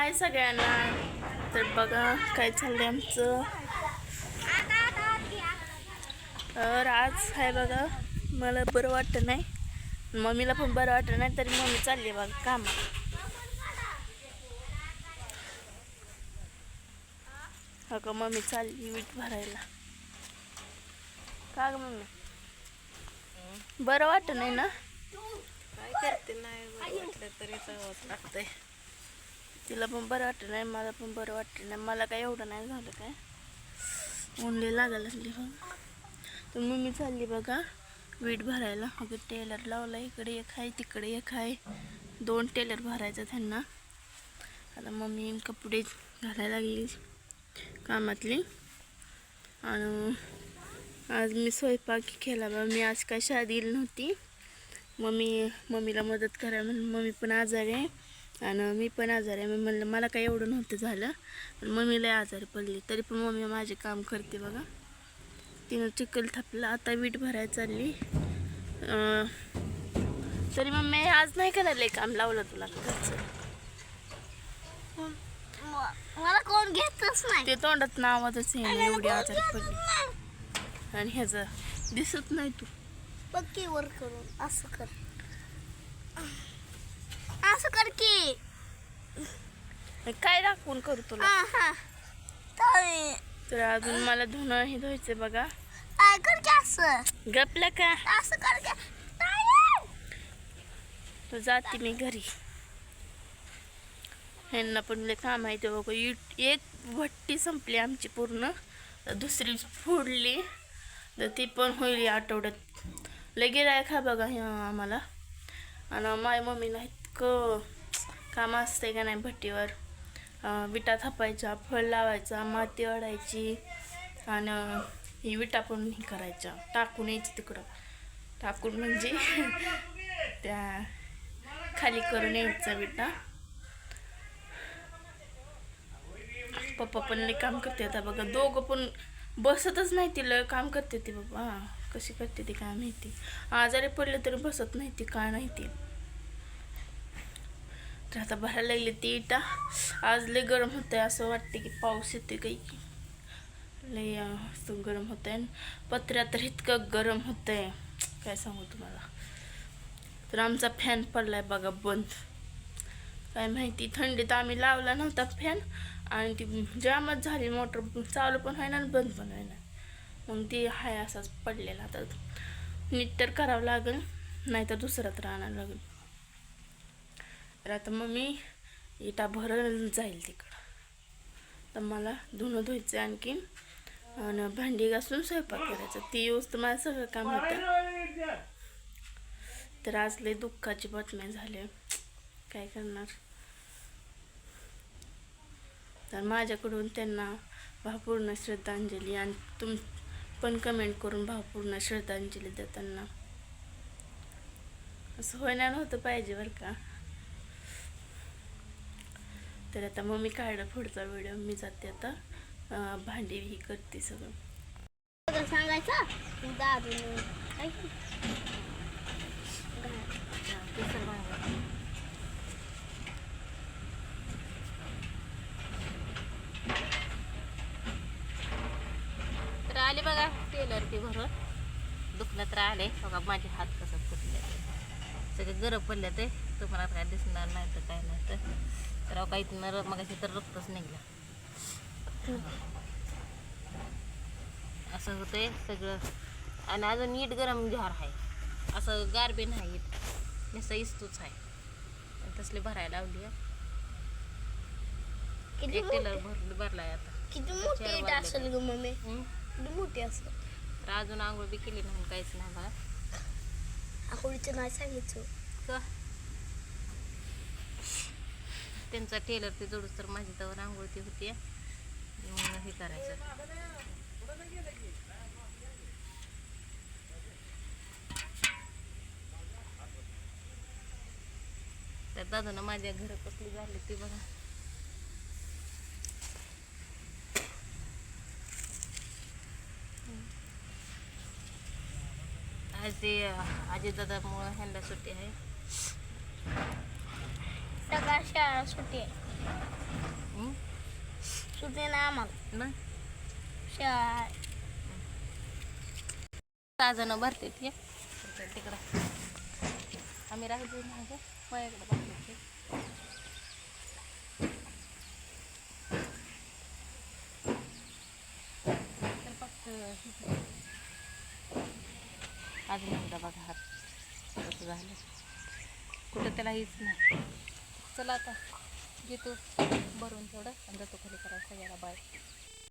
हाय सगळ्यांना. तर बघा काय चाललंय आमचं. तर आज आहे बघा मला बरं वाटतं नाही. मम्मीला पण बरं वाटत नाही तरी मम्मी चालली बघा काम हा का मम्मी चालली वीट भरायला. का ग मम्मी? बरं वाटत नाही ना? काय करते नाही बरं वाटलं तरी जावंच लागतंय. तिला पण बरं वाटत नाही मला पण बरं वाटत नाही. मला काय एवढं नाही झालं काय? ओनली लागायला लागली बघ. तर मम्मी चालली बघा वीट भरायला. अगं टेलर लावला इकडे एक आहे तिकडे एक आहे. दोन टेलर भरायचं त्यांना. आता मम्मी कपडे घालायला लागली कामातली. आणि आज मी स्वयंपाक केला बा. मी आज काय शाळेत गेली नव्हती. मम्मी मम्मीला मदत करा म्हणून मम्मी पण आजारी आहे. आणि मी पण आजारी आहे. मी म्हणलं मला काय एवढं नव्हतं झालं पण मम्मीला आजारी पडली. तरी पण मम्मी माझे काम करते बघा. तिनं चिखल थापलं आता वीट भरायला चालली. तरी मम्मी आज नाही करायला काम लावलं तुला मला कोण घेतच नाही. ते तोंडात नावातच आहे एवढी आजारी पडली. आणि ह्याचं दिसत नाही तू. पक्की वर करून असं कर. असं कर की. काय दाखवून करू तुला? तर. अजून मला धुणं हे धुवायचं बघा. काय कर की असं. गपलं का? असं कर की? तर जाते मी घरी. ह्यांना पण लय काम आहे ते बघा. एक भट्टी संपली आमची पूर्ण. तर दुसरी फोडली. तर ती पण होईल आठवड्यात. लय गिराय खा बघा हे आम्हाला. आणि माय मम्मीला इतकं काम असते का नाही भट्टीवर. विटा थापायच्या फळ लावायचा माती अडायची आणि ही विटा पण हे करायच्या. टाकून यायची तिकडं. टाकून म्हणजे त्या खाली करून यायचा विटा. पप्पा पण लई काम करते आता बघा. दोघं पण बसतच नाही तिला काम करते ती बाबा कशी करते ती काय माहिती. आजारी पडले तरी बसत नाही ती काय नाही ती तर आता भरायला लागली ती इटा. आज लय गरम होतंय असं वाटते की पाऊस येते काही. की लय असं गरम होतंय. आहे पत्र्या तर इतकं गरम होतंय. काय सांगू तुम्हाला. तर आमचा फॅन पडलाय बघा बंद. काय माहिती थंडीत आम्ही लावला नव्हता फॅन आणि ती जामच झाली मोटर चालू पण व्हायना आणि बंद पण व्हायना. मग ती हाय असाच पडलेला. आता नीट तर करावं लागेल नाही तर दुसरा तर आणावं लागेल. तर आता मग मी इटा भरल जाईल तिकडं. तर मला धुणं धुवायचं आणखीन. आणि भांडी घासून स्वयंपाक करायचा. ती यूज तर माझं सगळं काम होतं. तर आज लय दुःखाची बातम्या झाल्या काय करणार? तर माझ्याकडून त्यांना भावपूर्ण श्रद्धांजली आणि तुम पण कमेंट करून भावपूर्ण श्रद्धांजली देताना. असं होणार नव्हतं पाहिजे बरं का. तर आता मग मी काढलं पुढचा व्हिडिओ मी जाते आता. भांडी ही करते सगळं. सांगायचं? तर आले बघा टेलर ते भरून दुखलं तर आले बघा माझे हात कसं फुटले सगळे गरम पडले ते तुम्हाला काय दिसणार नाही तर काय नाही तर. तर अहो काही न मग तर रक्तच निघलं. असं होतंय सगळं. आणि अजून नीट गरम झार आहे. असं गारबी नाही नुसतं इस्तूच आहे. तसली भरायला लावली एक टेलर भरली भरलाय आता. किती मोठी असेल ग मम्मी? किती मोठी असेल? तर अजून आंघोळ बी केली नाही काहीच नाही बघा आकुडीचं नाही सांगितलं. त्यांचा टेलर ते जोडूस तर माझी तवर आंघोळती होती. म्हणून हे करायचं. तर दादानं माझ्या घर कसली झाली ती बघा. आज ते आजी दादामुळं ह्यांना सुट्टी आहे. सकाळ शाळा हं? सुटे नाही आम्हाला. शाळा सहा जण भरते ते तिकडं. आम्ही राहिलो मागं. माझ्याकडे बघते तर फक्त अजून एकदा बघा. हात झालं. कुठं त्याला हीच नाही. चला आता घेतो भरून थोडं आणि जातो खाली करायला सगळ्याला बाय